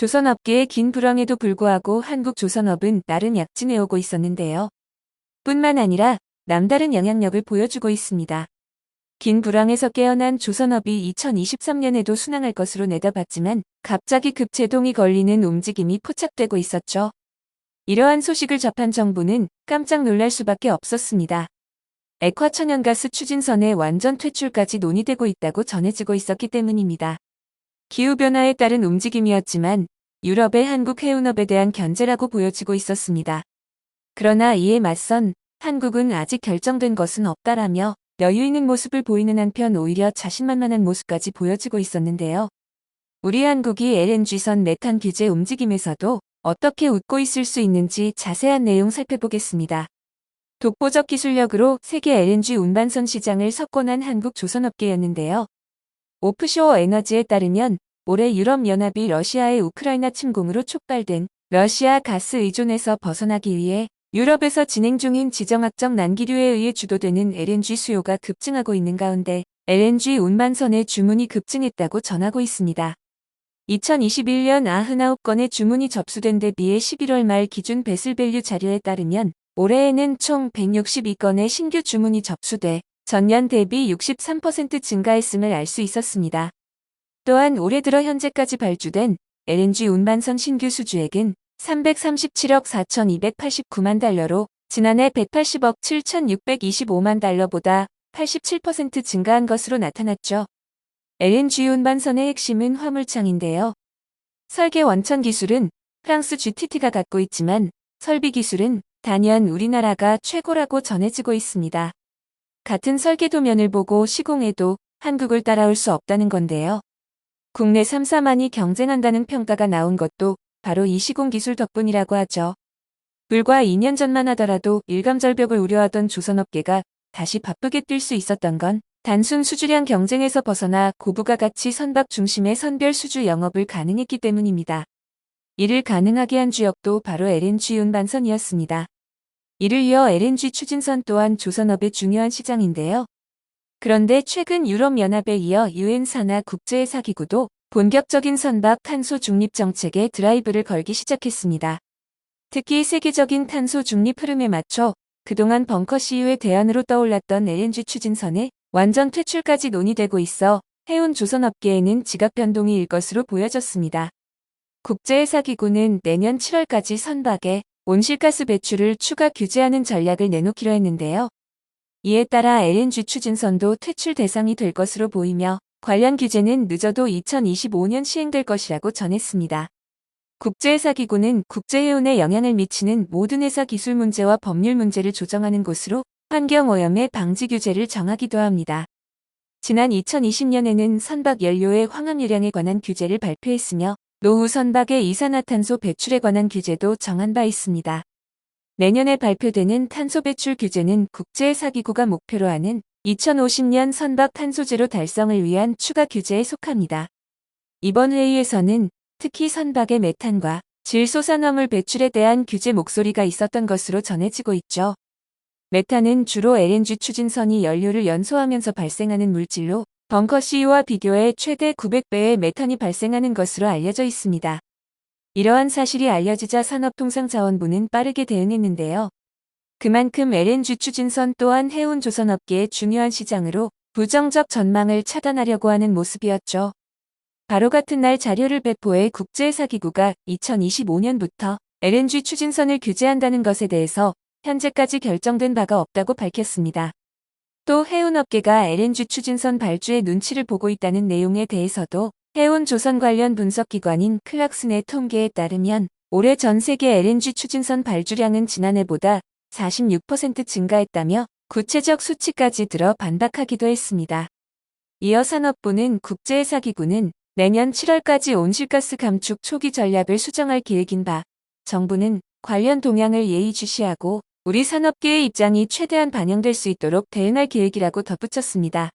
조선업계의 긴 불황에도 불구하고 한국 조선업은 나름 약진해오고 있었는데요. 뿐만 아니라 남다른 영향력을 보여주고 있습니다. 긴 불황에서 깨어난 조선업이 2023년에도 순항할 것으로 내다봤지만 갑자기 급제동이 걸리는 움직임이 포착되고 있었죠. 이러한 소식을 접한 정부는 깜짝 놀랄 수밖에 없었습니다. 액화천연가스 추진선의 완전 퇴출까지 논의되고 있다고 전해지고 있었기 때문입니다. 기후변화에 따른 움직임이었지만 유럽의 한국 해운업에 대한 견제라고 보여지고 있었습니다. 그러나 이에 맞선 한국은 아직 결정된 것은 없다라며 여유 있는 모습을 보이는 한편 오히려 자신만만한 모습까지 보여지고 있었는데요. 우리 한국이 LNG선 메탄 규제 움직임에서도 어떻게 웃고 있을 수 있는지 자세한 내용 살펴보겠습니다. 독보적 기술력으로 세계 LNG 운반선 시장을 석권한 한국 조선업계였는데요. 오프쇼어 에너지에 따르면 올해 유럽연합이 러시아의 우크라이나 침공으로 촉발된 러시아 가스 의존에서 벗어나기 위해 유럽에서 진행 중인 지정학적 난기류에 의해 주도되는 LNG 수요가 급증하고 있는 가운데 LNG 운반선의 주문이 급증했다고 전하고 있습니다. 2021년 99건의 주문이 접수된 데 비해 11월 말 기준 베슬밸류 자료에 따르면 올해에는 총 162건의 신규 주문이 접수돼 전년 대비 63% 증가했음을 알 수 있었습니다. 또한 올해 들어 현재까지 발주된 LNG 운반선 신규 수주액은 337억 4,289만 달러로 지난해 180억 7,625만 달러보다 87% 증가한 것으로 나타났죠. LNG 운반선의 핵심은 화물창인데요. 설계 원천 기술은 프랑스 GTT가 갖고 있지만 설비 기술은 단연 우리나라가 최고라고 전해지고 있습니다. 같은 설계도면을 보고 시공해도 한국을 따라올 수 없다는 건데요. 국내 3사만이 경쟁한다는 평가가 나온 것도 바로 이 시공 기술 덕분이라고 하죠. 불과 2년 전만 하더라도 일감절벽을 우려하던 조선업계가 다시 바쁘게 뛸 수 있었던 건 단순 수주량 경쟁에서 벗어나 고부가 가치 선박 중심의 선별 수주 영업을 가능했기 때문입니다. 이를 가능하게 한 주역도 바로 LNG 운반선이었습니다. 이를 이어 LNG 추진선 또한 조선업의 중요한 시장인데요. 그런데 최근 유럽연합에 이어 유엔 산하 국제회사기구도 본격적인 선박 탄소 중립 정책에 드라이브를 걸기 시작했습니다. 특히 세계적인 탄소 중립 흐름에 맞춰 그동안 벙커 CU의 대안으로 떠올랐던 LNG 추진선의 완전 퇴출까지 논의되고 있어 해운 조선업계에는 지각 변동이 일 것으로 보여졌습니다. 국제회사기구는 내년 7월까지 선박에 온실가스 배출을 추가 규제하는 전략을 내놓기로 했는데요. 이에 따라 LNG 추진선도 퇴출 대상이 될 것으로 보이며 관련 규제는 늦어도 2025년 시행될 것이라고 전했습니다. 국제회사기구는 국제해운에 영향을 미치는 모든 회사 기술 문제와 법률 문제를 조정하는 곳으로 환경오염의 방지 규제를 정하기도 합니다. 지난 2020년에는 선박 연료의 황항유량에 관한 규제를 발표했으며 노후 선박의 이산화탄소 배출에 관한 규제도 정한 바 있습니다. 내년에 발표되는 탄소 배출 규제는 국제사기구가 목표로 하는 2050년 선박 탄소제로 달성을 위한 추가 규제에 속합니다. 이번 회의에서는 특히 선박의 메탄과 질소산화물 배출에 대한 규제 목소리가 있었던 것으로 전해지고 있죠. 메탄은 주로 LNG 추진선이 연료를 연소하면서 발생하는 물질로 벙커 CU와 비교해 최대 900배의 메탄이 발생하는 것으로 알려져 있습니다. 이러한 사실이 알려지자 산업통상자원부는 빠르게 대응했는데요. 그만큼 LNG 추진선 또한 해운 조선업계의 중요한 시장으로 부정적 전망을 차단하려고 하는 모습이었죠. 바로 같은 날 자료를 배포해 국제회사기구가 2025년부터 LNG 추진선을 규제한다는 것에 대해서 현재까지 결정된 바가 없다고 밝혔습니다. 또 해운업계가 LNG 추진선 발주의 눈치를 보고 있다는 내용에 대해서도 해운 조선 관련 분석기관인 클락슨의 통계에 따르면 올해 전 세계 LNG 추진선 발주량은 지난해보다 46% 증가했다며 구체적 수치까지 들어 반박하기도 했습니다. 이어 산업부는 국제회사기구는 내년 7월까지 온실가스 감축 초기 전략을 수정할 계획인 바 정부는 관련 동향을 예의주시하고 우리 산업계의 입장이 최대한 반영될 수 있도록 대응할 계획이라고 덧붙였습니다.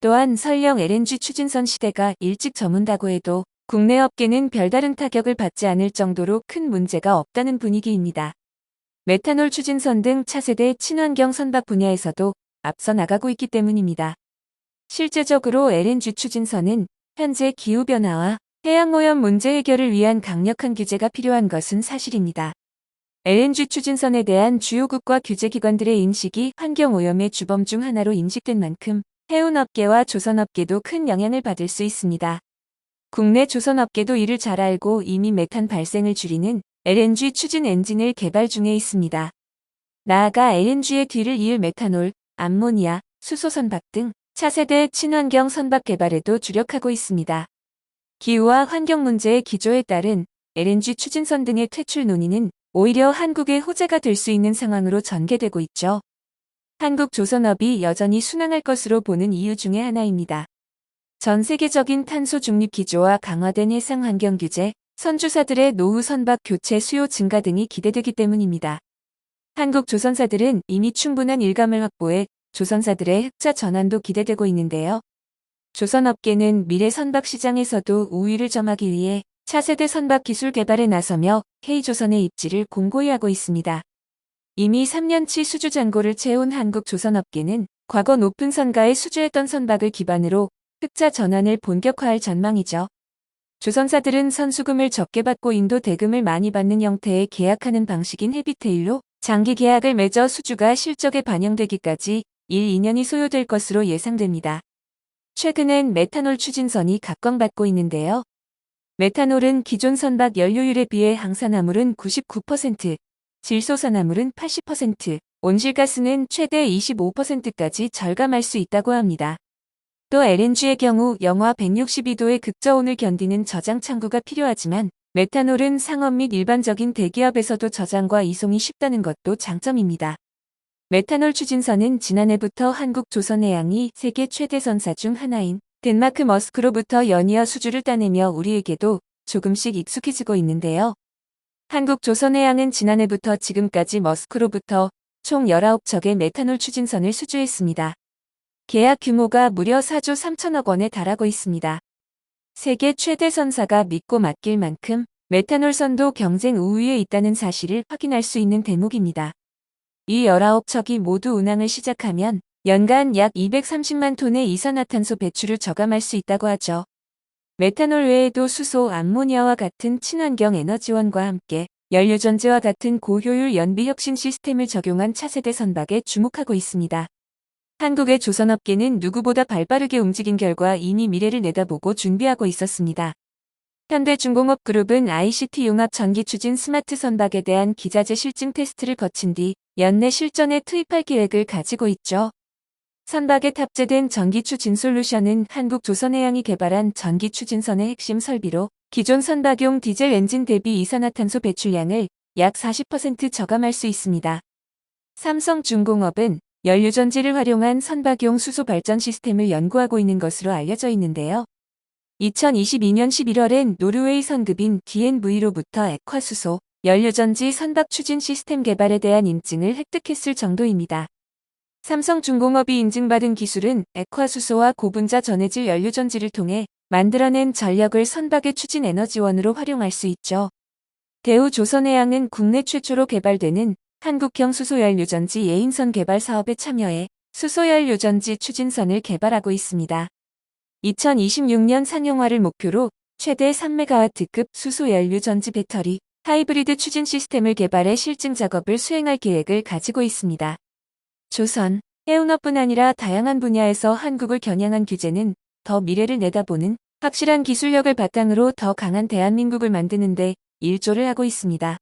또한 설령 LNG 추진선 시대가 일찍 저문다고 해도 국내 업계는 별다른 타격을 받지 않을 정도로 큰 문제가 없다는 분위기입니다. 메탄올 추진선 등 차세대 친환경 선박 분야에서도 앞서 나가고 있기 때문입니다. 실제적으로 LNG 추진선은 현재 기후변화와 해양오염 문제 해결을 위한 강력한 규제가 필요한 것은 사실입니다. LNG 추진선에 대한 주요국과 규제기관들의 인식이 환경오염의 주범 중 하나로 인식된 만큼 해운업계와 조선업계도 큰 영향을 받을 수 있습니다. 국내 조선업계도 이를 잘 알고 이미 메탄 발생을 줄이는 LNG 추진 엔진을 개발 중에 있습니다. 나아가 LNG의 뒤를 이을 메탄올, 암모니아, 수소 선박 등 차세대 친환경 선박 개발에도 주력하고 있습니다. 기후와 환경 문제의 기조에 따른 LNG 추진선 등의 퇴출 논의는 오히려 한국의 호재가 될 수 있는 상황으로 전개되고 있죠. 한국 조선업이 여전히 순항할 것으로 보는 이유 중의 하나입니다. 전 세계적인 탄소 중립 기조와 강화된 해상 환경 규제, 선주사들의 노후 선박 교체 수요 증가 등이 기대되기 때문입니다. 한국 조선사들은 이미 충분한 일감을 확보해 조선사들의 흑자 전환도 기대되고 있는데요. 조선업계는 미래 선박 시장에서도 우위를 점하기 위해 차세대 선박 기술 개발에 나서며 K조선의 입지를 공고히 하고 있습니다. 이미 3년치 수주 잔고를 채운 한국 조선업계는 과거 높은 선가에 수주했던 선박을 기반으로 흑자 전환을 본격화할 전망이죠. 조선사들은 선수금을 적게 받고 인도 대금을 많이 받는 형태의 계약하는 방식인 헤비테일로 장기 계약을 맺어 수주가 실적에 반영되기까지 1, 2년이 소요될 것으로 예상됩니다. 최근엔 메탄올 추진선이 각광받고 있는데요. 메탄올은 기존 선박 연료율에 비해 항산화물은 99%, 질소산화물은 80%, 온실가스는 최대 25%까지 절감할 수 있다고 합니다. 또 LNG의 경우 영하 162도의 극저온을 견디는 저장 창구가 필요하지만 메탄올은 상업 및 일반적인 대기업에서도 저장과 이송이 쉽다는 것도 장점입니다. 메탄올 추진선은 지난해부터 한국 조선해양이 세계 최대 선사 중 하나인 덴마크 머스크로부터 연이어 수주를 따내며 우리에게도 조금씩 익숙해지고 있는데요. 한국 조선해양은 지난해부터 지금까지 머스크로부터 총 19척의 메탄올 추진선을 수주했습니다. 계약 규모가 무려 4조 3천억 원에 달하고 있습니다. 세계 최대 선사가 믿고 맡길 만큼 메탄올 선도 경쟁 우위에 있다는 사실을 확인할 수 있는 대목입니다. 이 19척이 모두 운항을 시작하면 연간 약 230만 톤의 이산화탄소 배출을 저감할 수 있다고 하죠. 메탄올 외에도 수소, 암모니아와 같은 친환경 에너지원과 함께 연료전지와 같은 고효율 연비 혁신 시스템을 적용한 차세대 선박에 주목하고 있습니다. 한국의 조선업계는 누구보다 발빠르게 움직인 결과 이미 미래를 내다보고 준비하고 있었습니다. 현대중공업 그룹은 ICT 융합 전기 추진 스마트 선박에 대한 기자재 실증 테스트를 거친 뒤 연내 실전에 투입할 계획을 가지고 있죠. 선박에 탑재된 전기 추진 솔루션은 한국 조선해양이 개발한 전기 추진선의 핵심 설비로 기존 선박용 디젤 엔진 대비 이산화탄소 배출량을 약 40% 저감할 수 있습니다. 삼성중공업은 연료전지를 활용한 선박용 수소 발전 시스템을 연구하고 있는 것으로 알려져 있는데요. 2022년 11월엔 노르웨이 선급인 DNV로부터 액화수소, 연료전지 선박 추진 시스템 개발에 대한 인증을 획득했을 정도입니다. 삼성중공업이 인증받은 기술은 액화수소와 고분자 전해질 연료전지를 통해 만들어낸 전력을 선박의 추진 에너지원으로 활용할 수 있죠. 대우 조선해양은 국내 최초로 개발되는 한국형 수소연료전지 예인선 개발 사업에 참여해 수소연료전지 추진선을 개발하고 있습니다. 2026년 상용화를 목표로 최대 3메가와트급 수소연료전지 배터리 하이브리드 추진 시스템을 개발해 실증 작업을 수행할 계획을 가지고 있습니다. 조선, 해운업뿐 아니라 다양한 분야에서 한국을 겨냥한 규제는 더 미래를 내다보는 확실한 기술력을 바탕으로 더 강한 대한민국을 만드는 데 일조를 하고 있습니다.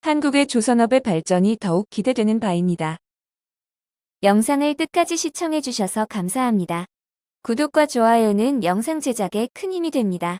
한국의 조선업의 발전이 더욱 기대되는 바입니다. 영상을 끝까지 시청해주셔서 감사합니다. 구독과 좋아요는 영상 제작에 큰 힘이 됩니다.